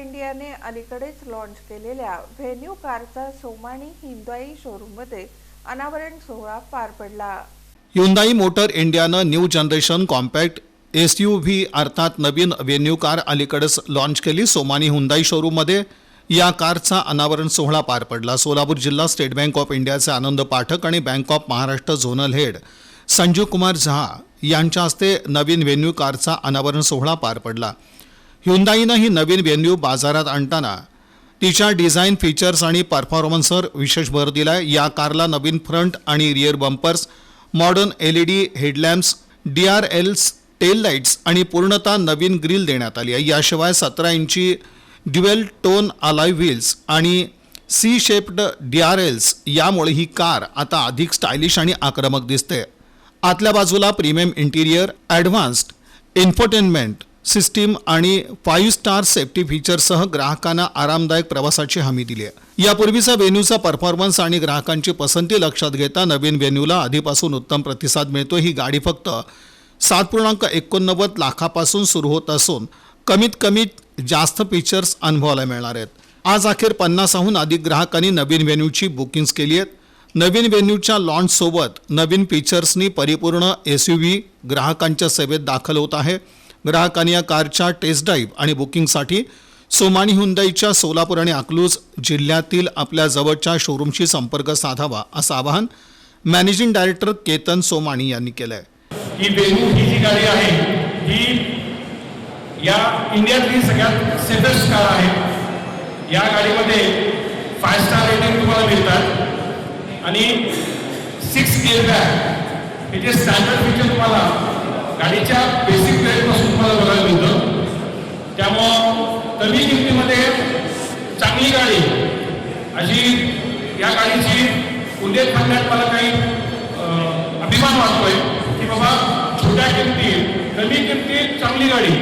इंडियाने अलीकडेच लॉन्च केलेल्या व्हेन्यू कारचा सोमानी हिंदाई शोरूममध्ये अनावरण सोहळा पार पडला. युंदाई मोटर इंडियानं new generation compact S U V अर्थात नवीन व्हेन्यू कार अलीकडेच लॉन्च केली सोमानी हुंदाई शोरूममध्ये या कारचा अनावरण सोहळा पार पडला. सोलापूर जिल्हा स्टेट बँक ऑफ इंडियाचे आनंद पाठक आणि bank of Maharashtra zonal head Sanjeev Kumar Jha यांच्या हस्ते नवीन व्हेन्यू कारचा अनावरण सोहळा पार पडला. ह्युंदाईनं ही नवीन व्हेन्यू बाजारात आणताना तिच्या डिझाईन फीचर्स आणि परफॉर्मन्सवर विशेष भर दिलाय. या कारला नवीन फ्रंट आणि rear bumpers modern L E D headlamps D R Ls tail lights आणि पूर्णतः नवीन ग्रिल देण्यात आली आहे. याशिवाय सतरा इंची ड्युएल टोन अलाय व्हील्स आणि C shaped D R Ls यामुळे ही कार आता अधिक स्टायलिश आणि आक्रमक दिसते. आतल्या बाजूला premium interior advanced infotainment system आणि फाईव्ह स्टार सेफ्टी फीचरसह ग्राहकांना आरामदायक प्रवासाची हमी दिली आहे. यापूर्वीचा व्हेन्यूचा परफॉर्मन्स आणि ग्राहकांची पसंती लक्षात घेता नवीन व्हेन्यूला आधीपासून उत्तम प्रतिसाद मिळतो ही गाडी फक्त सात पूर्णांक एकोणनव्वद लाखापासून सुरू होत असून कमीत कमी जास्त फीचर्स अनुभवायला मिळणार आहेत. आज अखेर पन्नासाहून अधिक ग्राहकांनी नवीन व्हेन्यूची बुकिंग्स केली आहेत. नवीन व्हेन्यूच्या लॉन्चसोबत नवीन फीचर्सनी परिपूर्ण एस यू व्ही ग्राहकांच्या सेवेत दाखल होत आहे. ग्राहकांनी या कारच्या टेस्ट ड्राईव्ह आणि बुकिंगसाठी सोमानी हुंदाईच्या सोलापूर आणि अकलूज जिल्ह्यातील आपल्या जवळच्या शोरूमशी संपर्क साधावा असं आवाहन मॅनेजिंग डायरेक्टर केतन सोमानी यांनी केलं आहे ही वेन्यू ही जी गाडी आहे ही या इंडियातली सगळ्यात सेफेस्ट कार आहे. या गाडीमध्ये फाय स्टार रेटिंग तुम्हाला मिळतात. आणि सिक्स गिअर बॅग हे जे स्टँडर्ड फीचर तुम्हाला गाडीच्या बेसिक रेटपासून तुम्हाला बघायला मिळतं. त्यामुळं कमी किमतीमध्ये चांगली गाडी अशी या गाडीची उल्लेख करण्यात मला काही अभिमान वाटतोय की बाबा छोट्या किमतीत कमी किमतीत चांगली गाडी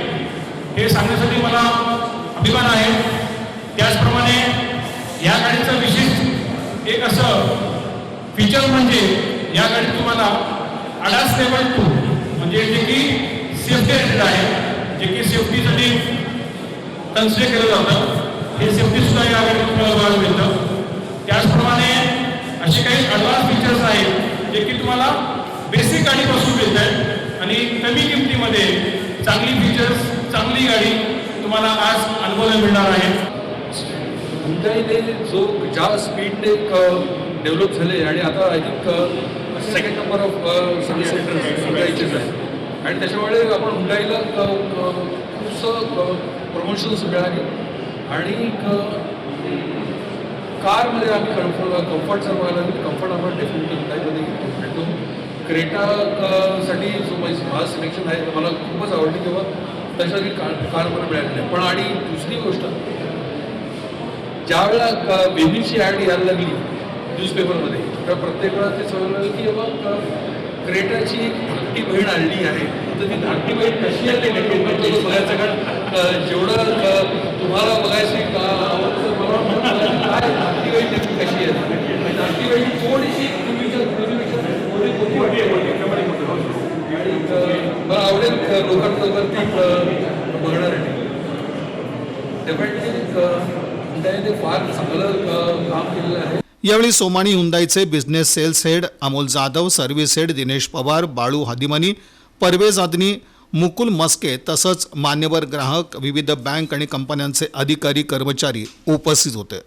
हे सांगण्यासाठी मला अभिमान आहे. त्याचप्रमाणे या गाडीचं विशेष एक असं फीचर म्हणजे या गाडीत तुम्हाला अडास लेवल टू म्हणजे जे की सेफ्टी रेटेड आहे. जे की सेफ्टीसाठी कन्सिडर केलं जातं. हे सेफ्टी सुद्धा या गाडीत तुम्हाला बघायला मिळतं. त्याचप्रमाणे असे काही ॲडव्हान्स फीचर्स आहेत जे की तुम्हाला बेसिक गाडीपासून मिळत आहेत आणि कमी किमतीमध्ये चांगली फीचर्स चांगली गाडी तुम्हाला आज अनुभवायला मिळणार आहे. हुंडाईने जो ज्या स्पीडने डेव्हलप झाले आणि आता I think second number of service centre हुंडाईचेच आहे आणि त्याच्यामुळे आपण हुंडाईला खूपसं प्रमोशन्स मिळाले. आणि कारमध्ये आम्ही कम्फर्ट कम्फर्ट जर बघायला कम्फर्ट आपण डेफिनेटली हुंडाईमध्ये भेटतो क्रेटा साठी जो माझं माझं सिलेक्शन आहे मला खूपच आवडली किंवा त्याच्यासाठी कार कार मला मिळाली नाही. पण आणि दुसरी गोष्ट ज्या वेळेला बेबीची ॲड यायला लागली न्यूजपेपरमध्ये तर प्रत्येक वेळा ते समजलं की बाबा क्रेटाची एक धाकटी बहीण आणली आहे. तर ती धाकटी बहीण कशी आहे ते नेटवर्कवर बघायचं कारण जेवढं तुम्हाला बघायचं का काय धाकटी बहीण ती कशी आहे? धाकटी बहीण थोडीशी थोडी आणि मला आवडेल अ, लवकर ती बघणार आहे. डेफिनेटली ते फार चांगलं काम केलेलं आहे. यावेळी Somani हुंदाईचे business sales head Amol Jadhav service head Dinesh Pawar Balu Hadimani Parvez Adani Mukul Maske तसंच मान्यवर ग्राहक विविध बँक आणि कंपन्यांचे अधिकारी कर्मचारी उपस्थित होते.